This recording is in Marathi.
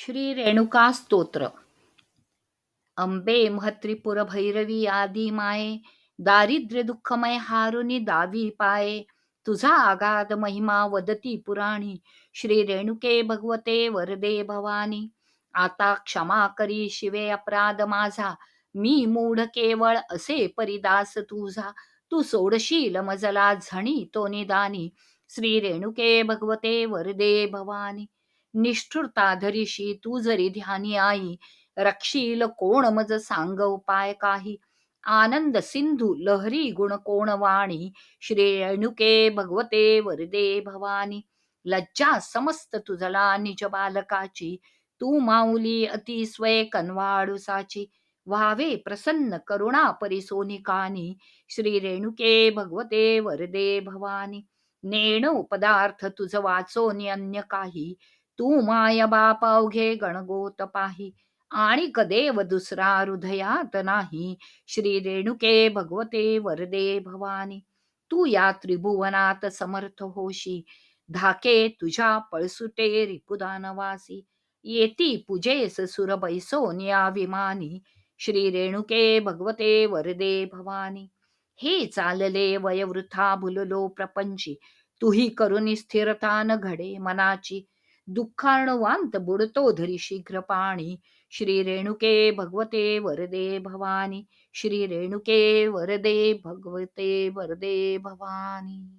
श्री रेणुका स्तोत्र. अंबे महत्रिपुर भैरवी आदी माये दारिद्र्य दुःखमय हारुनी दावी पाये. तुझा आगाध महिमा वदती पुराणी श्री रेणुके भगवते वरदे भवानी. आता क्षमा करी शिवे अपराध माझा मी मूढ केवळ असे परिदास तुझा. तू सोडशील मजला झणी तो निदानी श्री रेणुके भगवते वरदे भवानी. निष्ठुरता धरिशी तू जरी ध्यानी आई रक्षील कोण मज सांग उपाय काही? आनंद सिंधू लहरी गुण कोण वाणी? श्री रेणुके भगवते वरदे भवानी. लज्जा समस्त तुझला निज बालकाची. तू माऊली अति स्वय कनवाडुसाची व्हावे प्रसन्न करुणा परिसोनिकानी श्री रेणुके भगवते वरदे भवानी. नेणो पदार्थ तुझ वाचोनी अन्य काही. तू माय बाप अवघे गणगोत पाही. आणि कदेव दुसरा हृदयात नाही. श्री रेणुके भगवते वरदे भवानी. तू या त्रिभुवनात समर्थ होशी. धाके तुझ्या पळसुटे रिपुदानवासी येती पूजेस सुर बैसोनिया विमानी श्री रेणुके भगवते वरदे भवानी. हे चालले वयवृथा भुललो प्रपंची. तुही करुनी स्थिरता न घडे मनाची. दुःखाणवांत बुडतो धरी शीघ्र पाणी. श्री रेणुके भगवते वरदे भवानी. श्री रेणुके वरदे भगवते वरदे भवानी.